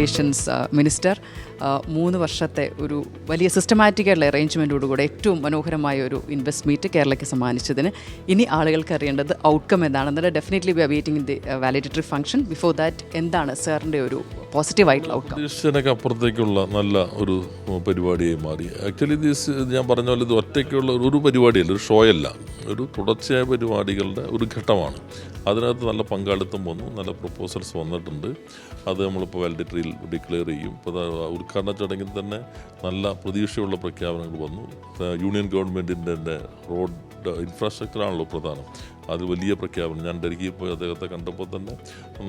Uh, minister. മൂന്ന് വർഷത്തെ ഒരു വലിയ സിസ്റ്റമാറ്റിക് ആയിട്ടുള്ള അറേഞ്ച്മെന്റോടുകൂടെ ഏറ്റവും മനോഹരമായ ഒരു ഇൻവെസ്റ്റ് മീറ്റ് കേരളയ്ക്ക് സമ്മാനിച്ചതിന്. ഇനി ആളുകൾക്ക് അറിയേണ്ടത് ഔട്ട്കം എന്താണെന്നുള്ളത് definitely waiting in the validatory function before that എന്താണ് സാറിന്റെ ഒരു പോസിറ്റീവായിട്ടുള്ള ഔട്ട്കം അപ്പുറത്തേക്കുള്ള നല്ല ഒരു പരിപാടിയായി മാറി. ആക്ച്വലി ദിസ് ഞാൻ പറഞ്ഞ പോലെ ഇത് ഒറ്റയ്ക്കുള്ള ഒരു- ഒരു പരിപാടിയല്ല ഒരു ഷോയല്ല ഒരു തുടർച്ചയായ പരിപാടികളുടെ ഒരു ഘട്ടമാണ്. അതിനകത്ത് നല്ല പങ്കാളിത്തം വന്നു നല്ല പ്രപ്പോസൽസ് വന്നിട്ടുണ്ട്. അത് നമ്മളിപ്പോൾ വാലിഡേറ്ററിയിൽ ഡിക്ലെയർ ചെയ്യും. ഇപ്പോൾ ദാ ഉദ്ഘാടന ചടങ്ങിൽ തന്നെ നല്ല പ്രതീക്ഷയുള്ള പ്രഖ്യാപനങ്ങൾ വന്നു. യൂണിയൻ ഗവൺമെന്റിന്റെ റോഡ് ഇൻഫ്രാസ്ട്രക്ചറാണല്ലോ പ്രധാനം. അത് വലിയ പ്രഖ്യാപനം. ഞാൻ ഡൽഹിയിൽ പോയി അദ്ദേഹത്തെ കണ്ടപ്പോൾ തന്നെ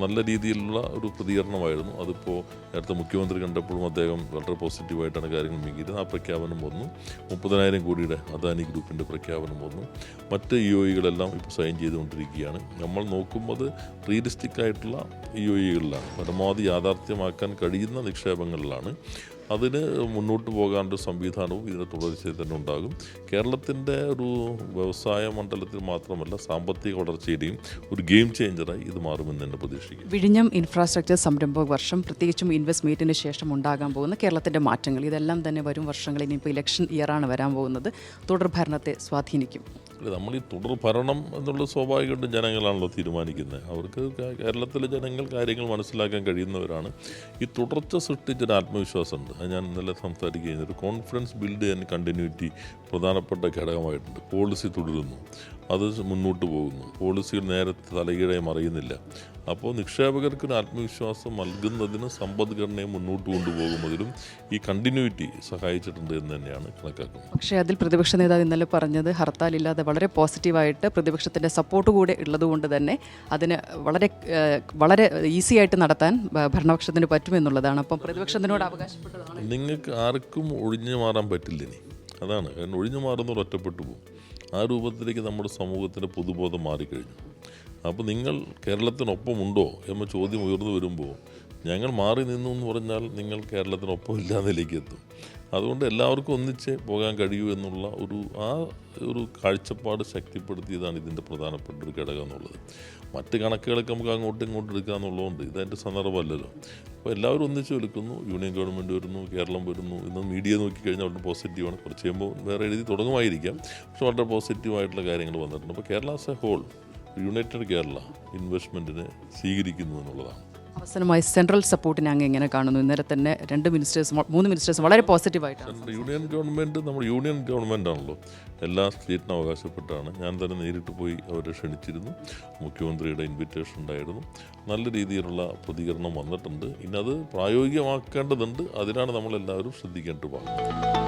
നല്ല രീതിയിലുള്ള ഒരു പ്രതികരണമായിരുന്നു. അതിപ്പോൾ നേരത്തെ മുഖ്യമന്ത്രി കണ്ടപ്പോഴും അദ്ദേഹം വളരെ പോസിറ്റീവായിട്ടാണ് കാര്യങ്ങൾ നീങ്ങിയിരുന്നത് ആ പ്രഖ്യാപനം വന്നു. മുപ്പതിനായിരം കോടിയുടെ അദാനി ഗ്രൂപ്പിന്റെ പ്രഖ്യാപനം വന്നു. മറ്റ് ഇ ഒ ഇകളെല്ലാം ഇപ്പോൾ സൈൻ ചെയ്തുകൊണ്ടിരിക്കുകയാണ്. നമ്മൾ നോക്കുമ്പോൾ റിയലിസ്റ്റിക് ആയിട്ടുള്ള ഇ ഒ ഇകളിലാണ് പരമാവധി യാഥാർത്ഥ്യമാക്കാൻ കഴിയുന്ന നിക്ഷേപങ്ങളിലാണ്. അതിന് മുന്നോട്ട് പോകാനൊരു സംവിധാനവും ഇതിന്റെ തുടർച്ചയിൽ തന്നെ ഉണ്ടാകും. കേരളത്തിന്റെ ഒരു വ്യവസായ മണ്ഡലത്തിൽ മാത്രമല്ല സാമ്പത്തിക വളർച്ചയുടെയും ഒരു ഗെയിം ചേഞ്ചറായി ഇത് മാറുമെന്ന് തന്നെ പ്രതീക്ഷിക്കും വിഴിഞ്ഞം ഇൻഫ്രാസ്ട്രക്ചർ സംരംഭക വർഷം പ്രത്യേകിച്ചും ഇൻവെസ്റ്റ് മീറ്റിന് ശേഷം ഉണ്ടാകാൻ പോകുന്ന കേരളത്തിന്റെ മാറ്റങ്ങൾ. ഇതെല്ലാം തന്നെ വരും വർഷങ്ങളിൽ ഇനിയിപ്പോൾ ഇലക്ഷൻ ഇയറാണ് വരാൻ പോകുന്നത്. തുടർ ഭരണത്തെ സ്വാധീനിക്കും. നമ്മൾ ഈ തുടർ ഭരണം എന്നുള്ള സ്വാഭാവികമായിട്ടും ജനങ്ങളാണല്ലോ തീരുമാനിക്കുന്നത്. അവർക്ക് കേരളത്തിലെ ജനങ്ങൾ കാര്യങ്ങൾ മനസ്സിലാക്കാൻ കഴിയുന്നവരാണ്. ഈ തുടർച്ച സൃഷ്ടിച്ചൊരു ആത്മവിശ്വാസമുണ്ട്. ഞാൻ ഇന്നലെ സംസാരിക്കുകയും ഒരു കോൺഫിഡൻസ് ബിൽഡ് ചെയ്യാൻ കണ്ടിന്യൂറ്റി പ്രധാനപ്പെട്ട ഘടകമായിട്ടുണ്ട്. പോളിസി തുടരുന്നു. അത് മുന്നോട്ട് പോകുന്നു. പോളിസികൾ നേരത്തെ തലകീഴായി മറിയുന്നില്ല. അപ്പോൾ നിക്ഷേപകർക്ക് ഒരു ആത്മവിശ്വാസം നൽകുന്നതിനും സമ്പദ്ഘടനയെ മുന്നോട്ട് കൊണ്ടുപോകുന്നതിലും ഈ കണ്ടിന്യൂറ്റി സഹായിച്ചിട്ടുണ്ട് എന്ന് തന്നെയാണ് കണക്കാക്കുന്നത്. പക്ഷേ അതിൽ പ്രതിപക്ഷ നേതാവ് ഇന്നലെ പറഞ്ഞത് ഹർത്താൽ ഇല്ലാതെ വളരെ പോസിറ്റീവായിട്ട് പ്രതിപക്ഷത്തിന്റെ സപ്പോർട്ട് കൂടെ ഉള്ളതുകൊണ്ട് തന്നെ അതിന് വളരെ വളരെ ഈസി ആയിട്ട് നടത്താൻ ഭരണപക്ഷത്തിന് പറ്റുമെന്നുള്ളതാണ്. അപ്പം പ്രതിപക്ഷത്തിനോട് അവകാശപ്പെട്ടതാണ് നിങ്ങൾക്ക് ആർക്കും ഒഴിഞ്ഞു മാറാൻ പറ്റില്ല ഇനി. അതാണ്. കാരണം ഒഴിഞ്ഞു മാറുന്നവർ ഒറ്റപ്പെട്ടു പോകും. ആ രൂപത്തിലേക്ക് നമ്മുടെ സമൂഹത്തിന്റെ പൊതുബോധം മാറിക്കഴിഞ്ഞു. അപ്പോൾ നിങ്ങൾ കേരളത്തിനൊപ്പം ഉണ്ടോ എന്ന ചോദ്യം ഉയർന്നു വരുമ്പോൾ ഞങ്ങൾ മാറി നിന്നു എന്ന് പറഞ്ഞാൽ നിങ്ങൾ കേരളത്തിനൊപ്പം ഇല്ലാതിലേക്ക് എത്തും. അതുകൊണ്ട് എല്ലാവർക്കും ഒന്നിച്ച് പോകാൻ കഴിയൂ എന്നുള്ള ഒരു ആ ഒരു കാഴ്ചപ്പാട് ശക്തിപ്പെടുത്തിയതാണ് ഇതിന്റെ പ്രധാനപ്പെട്ട ഒരു ഘടകം എന്നുള്ളത്. മറ്റ് കണക്കുകളൊക്കെ നമുക്ക് അങ്ങോട്ടും ഇങ്ങോട്ടും എടുക്കുക എന്നുള്ളതുകൊണ്ട് ഇതെന്റെ സന്ദർഭമല്ലല്ലോ. അപ്പോൾ എല്ലാവരും ഒന്നിച്ച് വിളിക്കുന്നു യൂണിയൻ ഗവൺമെന്റ് വരുന്നു കേരളം വരുന്നു ഇന്ന് മീഡിയ നോക്കിക്കഴിഞ്ഞാൽ വളരെ പോസിറ്റീവാണ്. കുറച്ച് കഴിയുമ്പോൾ വേറെ എഴുതി തുടങ്ങുമായിരിക്കാം. പക്ഷെ വളരെ പോസിറ്റീവായിട്ടുള്ള കാര്യങ്ങൾ വന്നിട്ടുണ്ട്. അപ്പോൾ Kerala as a whole united Kerala ഇൻവെസ്റ്റ്മെന്റിനെ സ്വീകരിക്കുന്നു എന്നുള്ളതാണ്. അവസാനമായി സെൻട്രൽ സപ്പോർട്ടിനെ അങ്ങ് എങ്ങനെ കാണുന്നു. ഇന്നലെ തന്നെ രണ്ട് മിനിസ്റ്റേഴ്സ് മൂന്ന് മിനിസ്റ്റേഴ്സ് വളരെ പോസിറ്റീവായിട്ടാണ് യൂണിയൻ ഗവൺമെന്റ് നമ്മൾ യൂണിയൻ ഗവൺമെന്റ് ആണല്ലോ. എല്ലാ സ്റ്റേറ്റിനും അവകാശപ്പെട്ടാണ്. ഞാൻ തന്നെ നേരിട്ട് പോയി അവരെ ക്ഷണിച്ചിരുന്നു. മുഖ്യമന്ത്രിയുടെ ഇൻവിറ്റേഷൻ ഉണ്ടായിരുന്നു. നല്ല രീതിയിലുള്ള പ്രതികരണം വന്നിട്ടുണ്ട്. ഇനി അത് പ്രായോഗികമാക്കേണ്ടതുണ്ട്. അതിനാണ് നമ്മളെല്ലാവരും ശ്രദ്ധിക്കേണ്ടത് ഭാഗം.